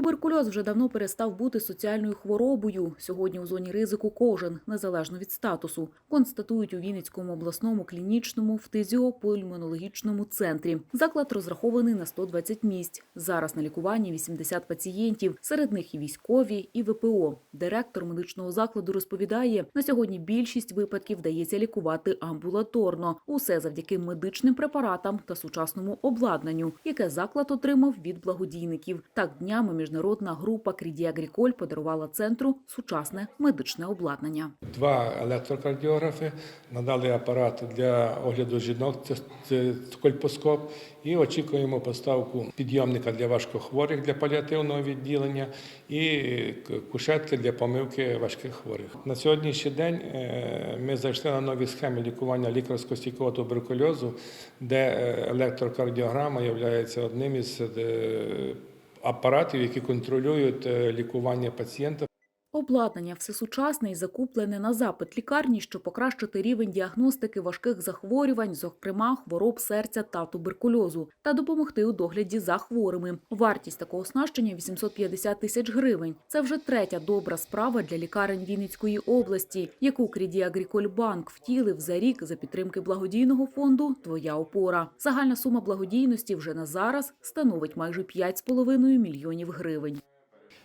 Туберкульоз вже давно перестав бути соціальною хворобою. Сьогодні у зоні ризику кожен, незалежно від статусу, констатують у Вінницькому обласному клінічному фтизіопульмонологічному центрі. Заклад розрахований на 120 місць. Зараз на лікуванні 80 пацієнтів, серед них і військові, і ВПО. Директор медичного закладу розповідає, на сьогодні більшість випадків вдається лікувати амбулаторно. Усе завдяки медичним препаратам та сучасному обладнанню, яке заклад отримав від благодійників. Так днями міжнародна група Кріді Агріколь подарувала центру сучасне медичне обладнання. Два електрокардіографи надали апарат для огляду жінок, це, кольпоскоп, і очікуємо поставку підйомника для важкохворих для паліативного відділення і кушетки для помивки важких хворих. На сьогоднішній день е, ми зайшли на нові схеми лікування лікарсько-стійкого туберкульозу, де е, електрокардіограма є одним із е, апаратів, які контролюють е, лікування пацієнта. Обладнання всесучасне і закуплене на запит лікарні, щоб покращити рівень діагностики важких захворювань, зокрема хвороб серця та туберкульозу, та допомогти у догляді за хворими. Вартість такого оснащення 850 тисяч гривень. Це вже третя добра справа для лікарень Вінницької області, яку Кріді Агріколь Банк втілив за рік за підтримки благодійного фонду Твоя опора. Загальна сума благодійності вже на зараз становить майже 5,5 мільйонів гривень.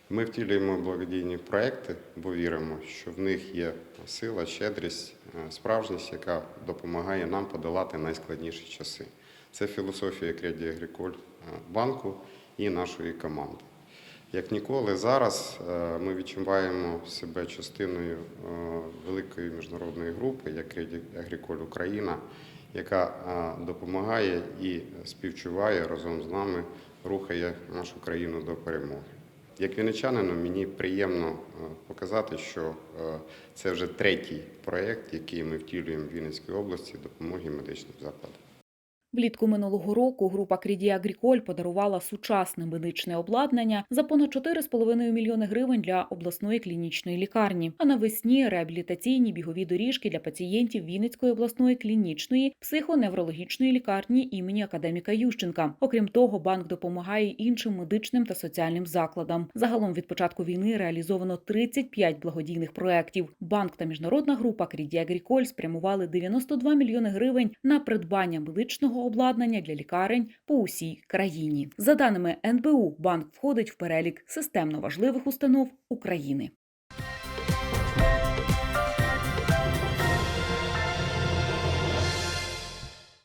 Ми втілюємо благодійні проекти, бо віримо, що в них є сила, щедрість, е, справжність, яка допомагає нам подолати найскладніші часи. Це філософія Креді Агріколь е, банку і нашої команди. Як ніколи, зараз е, ми відчуваємо себе частиною великої міжнародної групи, як Креді Агріколь Україна, яка допомагає і співчуває разом з нами, рухає нашу країну до перемоги. Як вінничанину, мені приємно е, показати, що е, це вже третій проєкт, який ми втілюємо в Вінницькій області допомоги медичним закладам. Влітку минулого року група Кріді Агріколь подарувала сучасне медичне обладнання за понад 4,5 мільйони гривень для обласної клінічної лікарні. А навесні реабілітаційні бігові доріжки для пацієнтів Вінницької обласної клінічної психоневрологічної лікарні імені академіка Ющенка. Окрім того, банк допомагає іншим медичним та соціальним закладам. Загалом від початку війни реалізовано 35 благодійних проєктів. Банк та міжнародна група Кріді Агріколь спрямували 92 мільйони гривень на придбання медичного обладнання для лікарень по усій країні. За даними НБУ, банк входить в перелік системно важливих установ України.